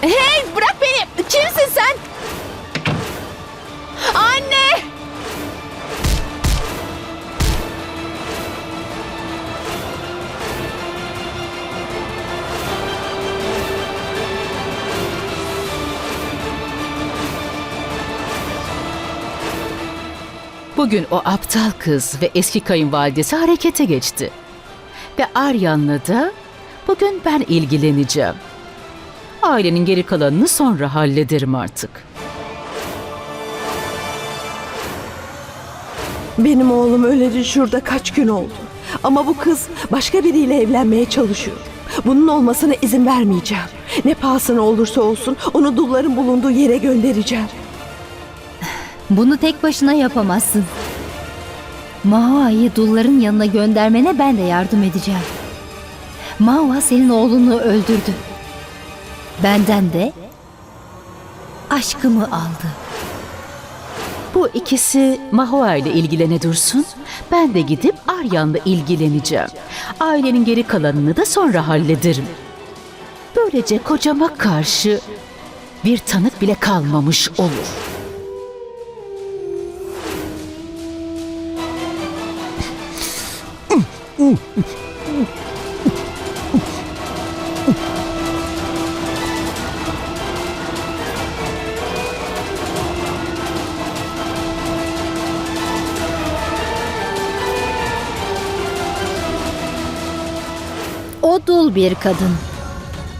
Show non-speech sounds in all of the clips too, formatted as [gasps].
Hey bırak beni. Kimsin sen? Anne! Bugün o aptal kız ve eski kayınvalidesi harekete geçti. Ve Aryan'la da bugün ben ilgileneceğim. Ailenin geri kalanını sonra hallederim artık. Benim oğlum öleli şurada kaç gün oldu. Ama bu kız başka biriyle evlenmeye çalışıyor. Bunun olmasına izin vermeyeceğim. Ne pahasına olursa olsun onu dulların bulunduğu yere göndereceğim. Bunu tek başına yapamazsın. Maoa'yı dulların yanına göndermene ben de yardım edeceğim. Maoa senin oğlunu öldürdü. Benden de aşkımı aldı. Bu ikisi Mahua ile ilgilene dursun. Ben de gidip Aryan'la ilgileneceğim. Ailenin geri kalanını da sonra hallederim. Böylece kocama karşı bir tanık bile kalmamış olur. Dul bir kadın.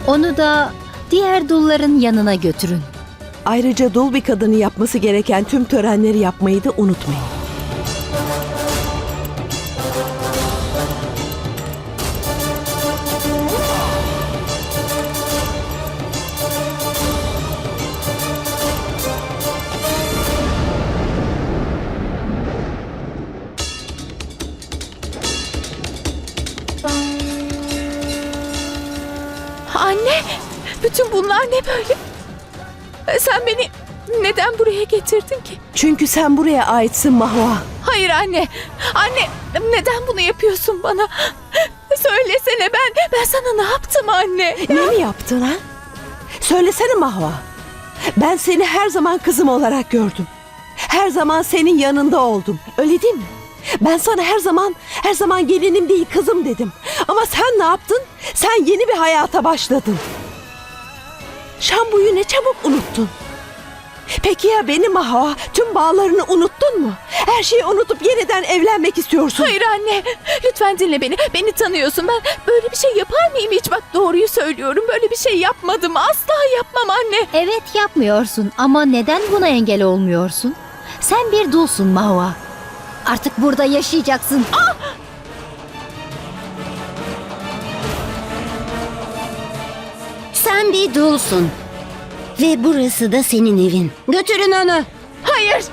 Onu da diğer dulların yanına götürün. Ayrıca dul bir kadını yapması gereken tüm törenleri yapmayı da unutmayın. Bütün bunlar ne böyle? Sen beni neden buraya getirdin ki? Çünkü sen buraya aitsin Mahva. Hayır anne. Anne neden bunu yapıyorsun bana? Söylesene ben ben sana ne yaptım anne? Ne mi yaptın ha? Söylesene Mahva. Ben seni her zaman kızım olarak gördüm. Her zaman senin yanında oldum. Öyle değil mi? Ben sana her zaman, her zaman gelinim değil kızım dedim. Ama sen ne yaptın? Sen yeni bir hayata başladın. Şambuyu ne çabuk unuttun. Peki ya benim Mahva? Tüm bağlarını unuttun mu? Her şeyi unutup yeniden evlenmek istiyorsun. Hayır anne. Lütfen dinle beni. Beni tanıyorsun. Ben böyle bir şey yapar mıyım hiç? Bak doğruyu söylüyorum. Böyle bir şey yapmadım. Asla yapmam anne. Evet yapmıyorsun ama neden buna engel olmuyorsun? Sen bir dulsun Maua. Artık burada yaşayacaksın. Sen bir dulsun. Ve burası da senin evin. Götürün onu. Hayır.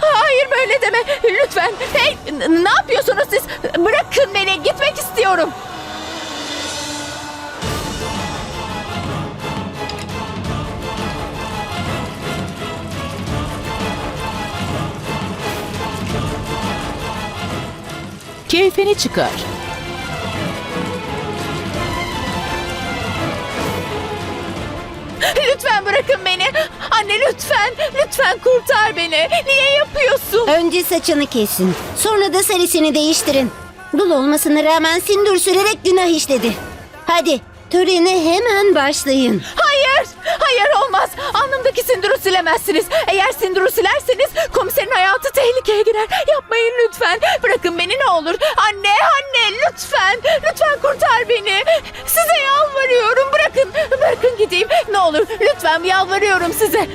Hayır böyle deme. Lütfen. Hey ne yapıyorsunuz siz? Bırakın beni. Gitmek istiyorum. Keyfini çıkar. Anne lütfen. Lütfen kurtar beni. Niye yapıyorsun? Önce saçını kesin. Sonra da sarisini değiştirin. Dul olmasına rağmen sindur sürerek günah işledi. Hadi törene hemen başlayın. Hayır. Hayır olmaz. Alnımdaki sinduru silemezsiniz. Eğer sinduru silerseniz komiserin hayatı tehlikeye girer. Yapmayın lütfen. Bırakın beni ne olur. Anne anne lütfen. Lütfen kurtar beni. Size yalvarıyorum. Bırakın. Gideyim. Ne olur. Lütfen yalvarıyorum size.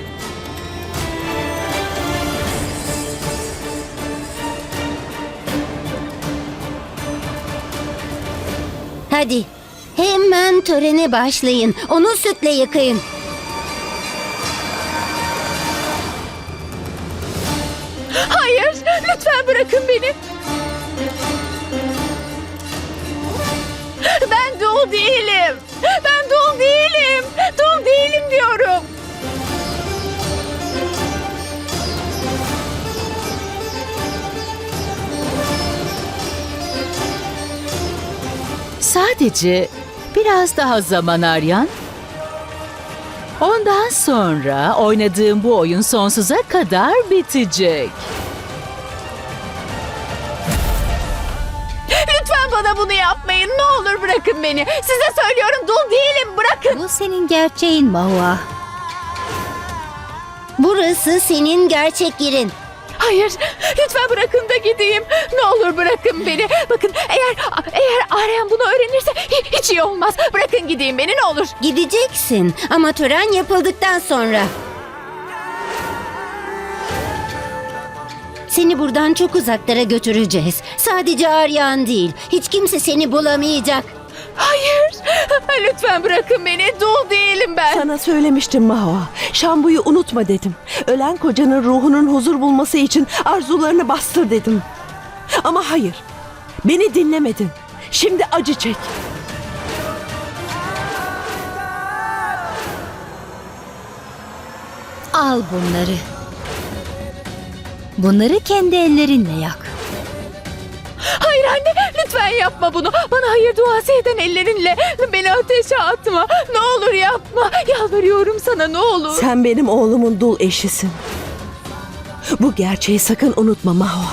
Hadi hemen törene başlayın. Onu sütle yıkayın. Hayır. Lütfen bırakın beni. Ben dul değilim. Sadece biraz daha zaman Aryan. Ondan sonra oynadığım bu oyun sonsuza kadar bitecek. Lütfen bana bunu yapmayın. Ne olur bırakın beni. Size söylüyorum dul değilim. Bırakın. Bu senin gerçeğin Mahua. Burası senin gerçek yerin. Hayır. Lütfen bırakın da gideyim. Ne olur bırakın beni. Bakın eğer eğer Aryan bunu öğrenirse hi- hiç iyi olmaz. Bırakın gideyim beni ne olur. Gideceksin ama tören yapıldıktan sonra. Seni buradan çok uzaklara götüreceğiz. Sadece Aryan değil. Hiç kimse seni bulamayacak. Hayır. [laughs] Lütfen bırakın beni. Dul değilim ben. Sana söylemiştim Mahva. Şambuyu unutma dedim. Ölen kocanın ruhunun huzur bulması için arzularını bastır dedim. Ama hayır. Beni dinlemedin. Şimdi acı çek. Al bunları. Bunları kendi ellerinle yak. Hayır anne lütfen yapma bunu. Bana hayır duası eden ellerinle beni ateşe atma. Ne olur yapma. Yalvarıyorum sana ne olur. Sen benim oğlumun dul eşisin. Bu gerçeği sakın unutma Mahva.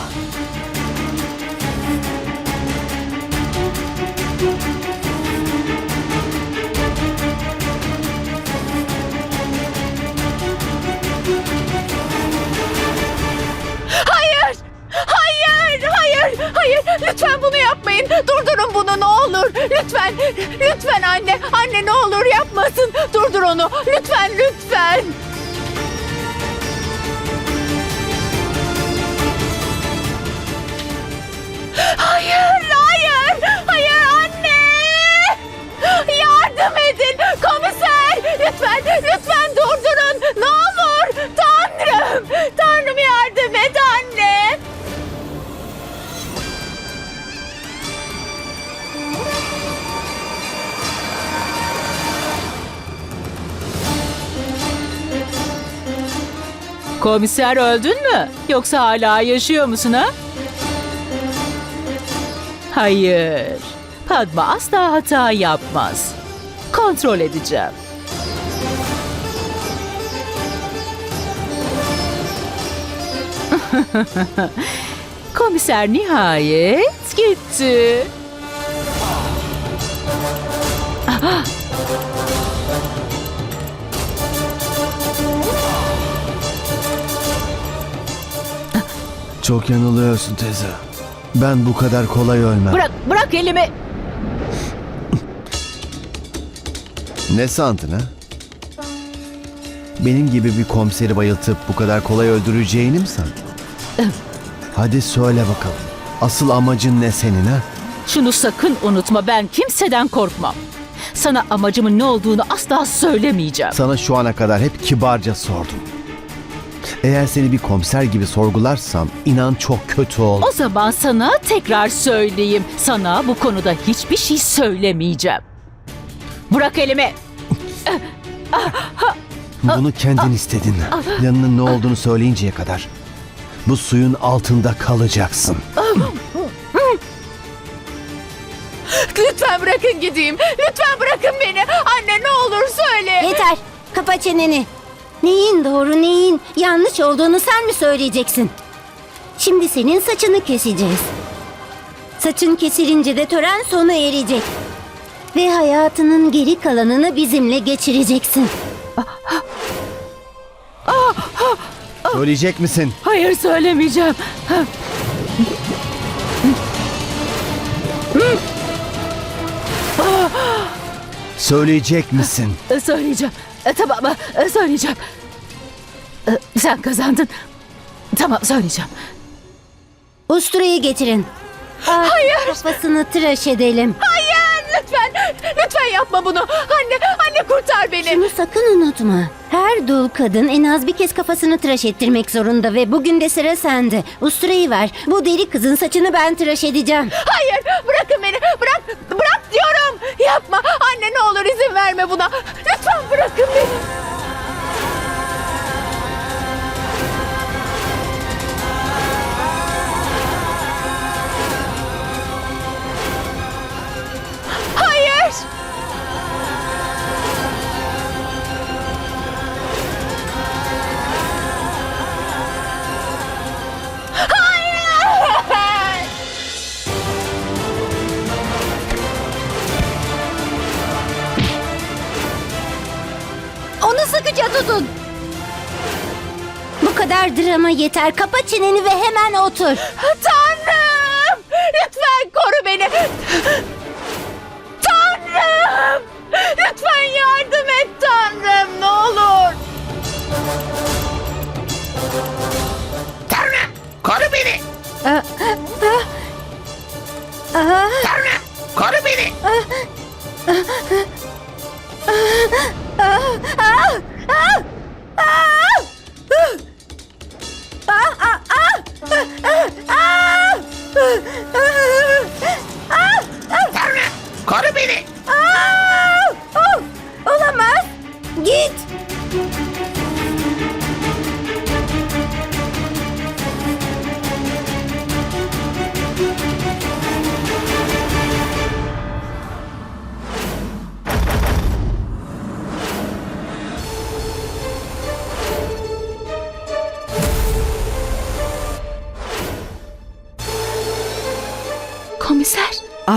Lütfen bunu yapmayın. Durdurun bunu ne olur. Lütfen. Lütfen anne. Anne ne olur yapmasın. Durdur onu. Lütfen lütfen. Hayır! Hayır! Hayır anne! Yardım edin! Komiser! Lütfen! Lütfen durdurun! Ne olur! Tanrım! Komiser öldün mü? Yoksa hala yaşıyor musun ha? Hayır. Padma asla hata yapmaz. Kontrol edeceğim. [laughs] Komiser nihayet gitti. [gasps] Çok yanılıyorsun teyze. Ben bu kadar kolay ölmem. Bırak, bırak elimi. Ne sandın ha? Benim gibi bir komiseri bayıltıp bu kadar kolay öldüreceğini mi sandın? Hadi söyle bakalım. Asıl amacın ne senin ha? Şunu sakın unutma ben kimseden korkmam. Sana amacımın ne olduğunu asla söylemeyeceğim. Sana şu ana kadar hep kibarca sordum. Eğer seni bir komiser gibi sorgularsam inan çok kötü olur. O zaman sana tekrar söyleyeyim. Sana bu konuda hiçbir şey söylemeyeceğim. Bırak elimi. Bunu kendin istedin. Yanının ne olduğunu söyleyinceye kadar. Bu suyun altında kalacaksın. Lütfen bırakın gideyim. Lütfen bırakın beni. Anne ne olur söyle. Yeter. Kapa çeneni. Neyin doğru neyin yanlış olduğunu sen mi söyleyeceksin? Şimdi senin saçını keseceğiz. Saçın kesilince de tören sona erecek. Ve hayatının geri kalanını bizimle geçireceksin. Söyleyecek misin? Hayır söylemeyeceğim. Söyleyecek misin? [laughs] Söyleyeceğim. E, Tamam e, söyleyeceğim. E, Sen kazandın. Tamam söyleyeceğim. Usturayı getirin. Hayır. Kafasını tıraş edelim. Hayır lütfen. Lütfen yapma bunu. Anne anne kurtar beni. Şunu sakın unutma. Her dul kadın en az bir kez kafasını tıraş ettirmek zorunda ve bugün de sıra sende. Usturayı ver. Bu deli kızın saçını ben tıraş edeceğim. Hayır bırakın beni. Bırak bırak diyorum. Yapma. Ne olur izin verme buna. Lütfen bırakın beni. Musun? Bu kadar drama yeter. Kapa çeneni ve hemen otur. Tanrım! Lütfen koru beni. Tanrım! Lütfen yardım et Tanrım ne olur. Tanrım koru beni. Tanrım koru beni. Tanrım koru beni. Olamaz. Git.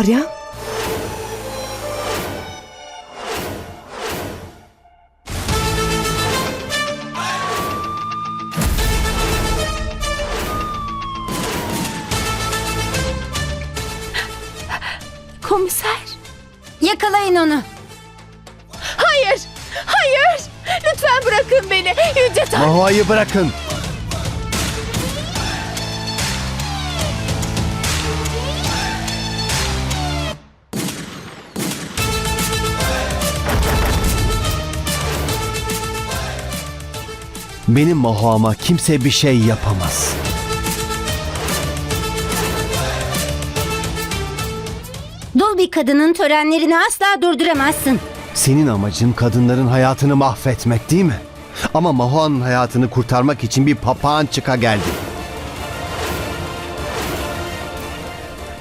Aryan? Komiser. Yakalayın onu. Hayır. Hayır. Lütfen bırakın beni. Yüce Tanrım. Mahua'yı bırakın. Benim Mahua'ma kimse bir şey yapamaz. Dul bir kadının törenlerini asla durduramazsın. Senin amacın kadınların hayatını mahvetmek değil mi? Ama Mahua'nın hayatını kurtarmak için bir papağan çıka geldi.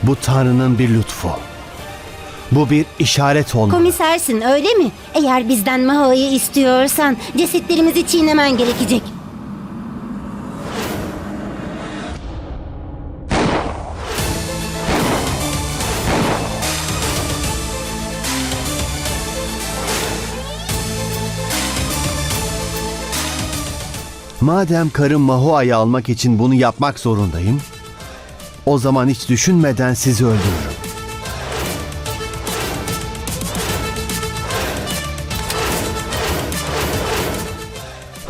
Bu Tanrı'nın bir lütfu. Bu bir işaret olmalı. Komisersin öyle mi? Eğer bizden Maho'yu istiyorsan cesetlerimizi çiğnemen gerekecek. Madem karım Mahua'yı almak için bunu yapmak zorundayım, o zaman hiç düşünmeden sizi öldürürüm.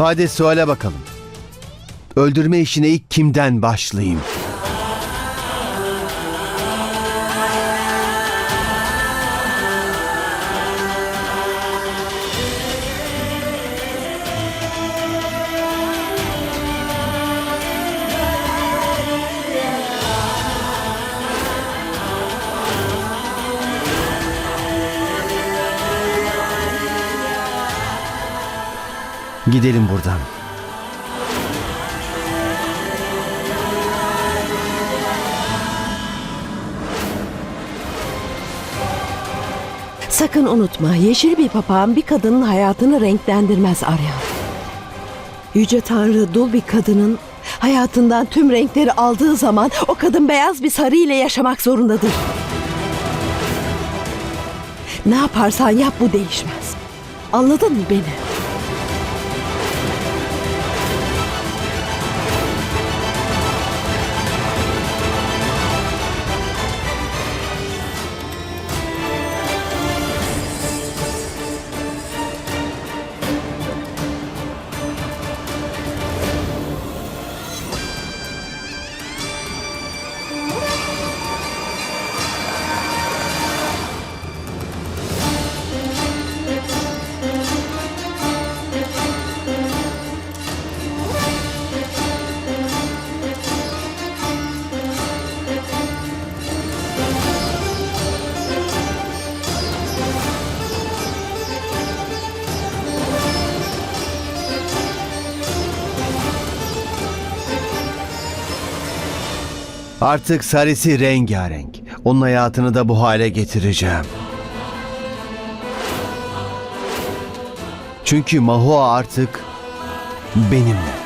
Hadi söyle bakalım. Öldürme işine ilk kimden başlayayım? Gidelim buradan. Sakın unutma yeşil bir papağan bir kadının hayatını renklendirmez Aryan. Yüce Tanrı dul bir kadının hayatından tüm renkleri aldığı zaman o kadın beyaz bir sarı ile yaşamak zorundadır. Ne yaparsan yap bu değişmez. Anladın mı beni? Artık sarısı rengarenk. Onun hayatını da bu hale getireceğim. Çünkü Mahua artık benimle.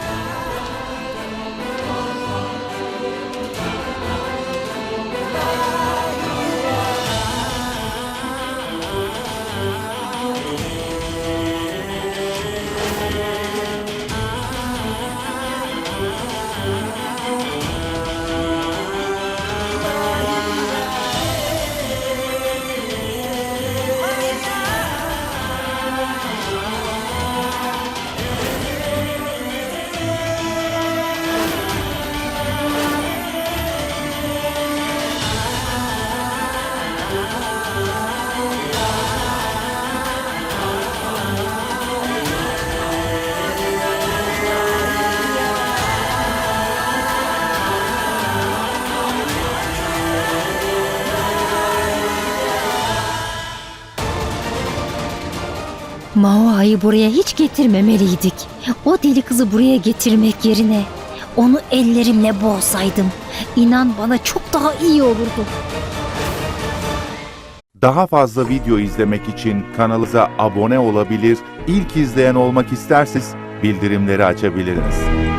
Maoa'yı buraya hiç getirmemeliydik. O deli kızı buraya getirmek yerine onu ellerimle boğsaydım. İnan bana çok daha iyi olurdu. Daha fazla video izlemek için kanalımıza abone olabilir, ilk izleyen olmak isterseniz bildirimleri açabilirsiniz.